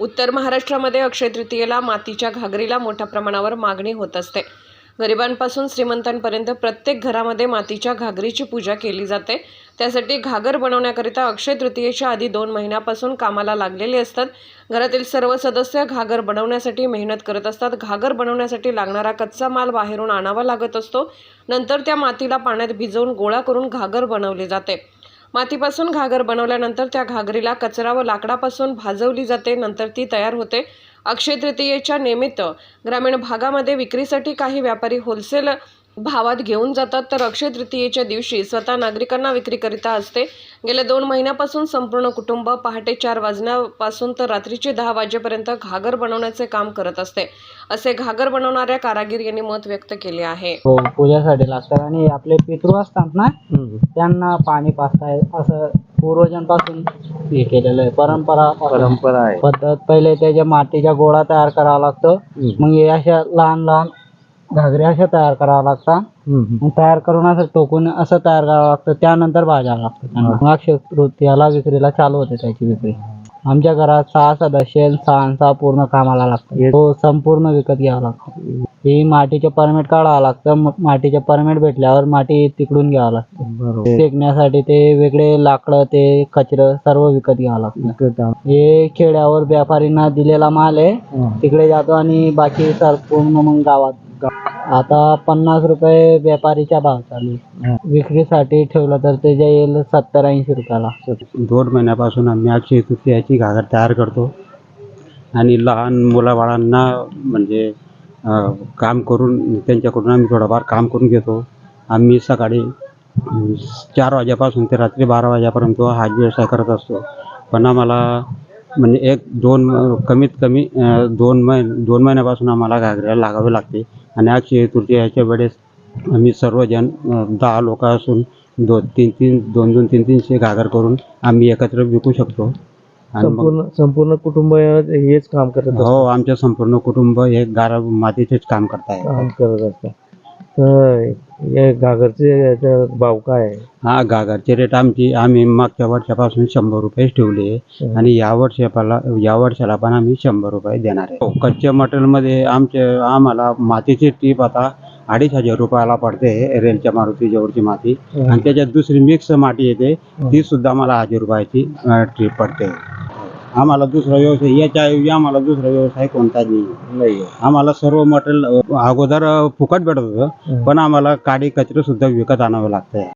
उत्तर महाराष्ट्रामध्ये अक्षय तृतीयेला मातीच्या घागरीला मोठ्या प्रमाणावर मागणी होत असते. गरिबांपासून श्रीमंतांपर्यंत प्रत्येक घरामध्ये मातीच्या घागरीची पूजा केली जाते. त्यासाठी घागर बनवण्याकरिता अक्षय तृतीयेच्या आधी दोन महिन्यापासून कामाला लागलेले असतात. घरातील सर्व सदस्य घागर बनवण्यासाठी मेहनत करत असतात. घागर बनवण्यासाठी लागणारा कच्चा माल बाहेरून आणावा लागत असतो. नंतर त्या मातीला पाण्यात भिजवून गोळा करून घागर बनवली जाते. मातीपासून घागर बनवल्यानंतर त्या घागरीला कचरा व लाकडापासून भाजवली जाते. नंतर ती तयार होते. अक्षय तृतीयेच्या निमित्त ग्रामीण भागामध्ये विक्रीसाठी काही व्यापारी होलसेल भावात घेऊन जातात तर अक्षय तृतीयेच्या दिवशी स्वतः नागरिकांना विक्रीकरिता असते. गेल्या दोन महिन्यापासून संपूर्ण कुटुंब पहाटे चार वाजण्यापासून तर रात्रीचे दहा वाजेपर्यंत घागर बनवण्याचे काम करत असते. असे घागर बनवणाऱ्या कारागीर यांनी मत व्यक्त केले आहे. हो पूजासाठी लागतात आणि आपले पितृ असतात ना त्यांना पाणी पाजताय असं पूर्वजांपासून हे केलेलं आहे. परंपरा परंपरा आहे. पद्धत पहिले त्याच्या मातीच्या गोळा तयार करावा लागतो. मग अशा लहान लहान घागऱ्या अशा तयार कराव्या लागतात. मग तयार करून असं टोकून असं तयार करावं लागतं. त्यानंतर भाजावं लागतं त्यांना. मग अक्षय तृतीयाला विक्रीला चालू होते त्याची विक्री. आमच्या घरात सहा सदस्य सहा सहा पूर्ण कामाला लागतं तो संपूर्ण विकत घ्यावं लागतं. ही मातीचे परमिट काढावं लागतं. मग मातीचे परमिट भेटल्यावर माती तिकडून घ्यावं लागतं. फेकण्यासाठी ते वेगळे लाकडं ते कचरं सर्व विकत घ्यावं लागतं. हे खेड्यावर व्यापारींना दिलेला माल आहे. तिकडे जातो आणि बाकी सर पूर्ण मग गावात आता पन्नास रुपये व्यापारीच्या भाव चालू आहे. विक्रीसाठी ठेवलं तर ते जाईल सत्तर ऐंशी रुपयाला. दोन महिन्यापासून आम्ही अक्षय तृतीयाची घागर तयार करतो. आणि लहान मुलाबाळांना म्हणजे अं, काम करून त्यांच्याकडून आम्ही थोडंफार काम करून घेतो. आम्ही सकाळी चार वाजेपासून ते रात्री बारा वाजेपर्यंत हा व्यवसाय करत असतो. पण आम्हाला म्हणजे एक दोन कमीत कमी दोन महिन दोन महिन्यापासून आम्हाला घागऱ्याला लागावे लागते. आणि अक्षय तृतीयाच्या वेळेस आम्ही सर्वजण दहा लोक असून दोन तीन तीन दोन दोन तीन तीनशे घागर करून आम्ही एकत्र विकू शकतो. आणि मग संपूर्ण संपूर्ण कुटुंब हेच काम करत हो आमचे संपूर्ण कुटुंब हे गारा मातीचेच काम करत आहे काम करत या घागरचे याचा भाव काय आहे? हा गागरचे रेट आमची आम्ही मागच्या वर्षापासून शंभर रुपयेच ठेवले आणि या वर्षाला या वर्षाला पण आम्ही शंभर रुपये देणार आहे. हो, कच्च्या मटेरियलमध्ये आमचे आम्हाला मातीची टीप आता अडीच हजार रुपयाला पडते रेलच्या मारुती जवळची माती. आणि त्याच्यात दुसरी मिक्स माती येते ती सुद्धा आम्हाला हजार रुपयाची ट्रीप पडते. आम्हाला दुसरा व्यवसाय याच्या ऐवजी आम्हाला दुसरा व्यवसाय कोणताच नाही. नाही. आम्हाला सर्व मटेरियल अगोदर फुकट भेटत होतं पण आम्हाला काडी कचरे सुद्धा विकत आणावं लागतंय.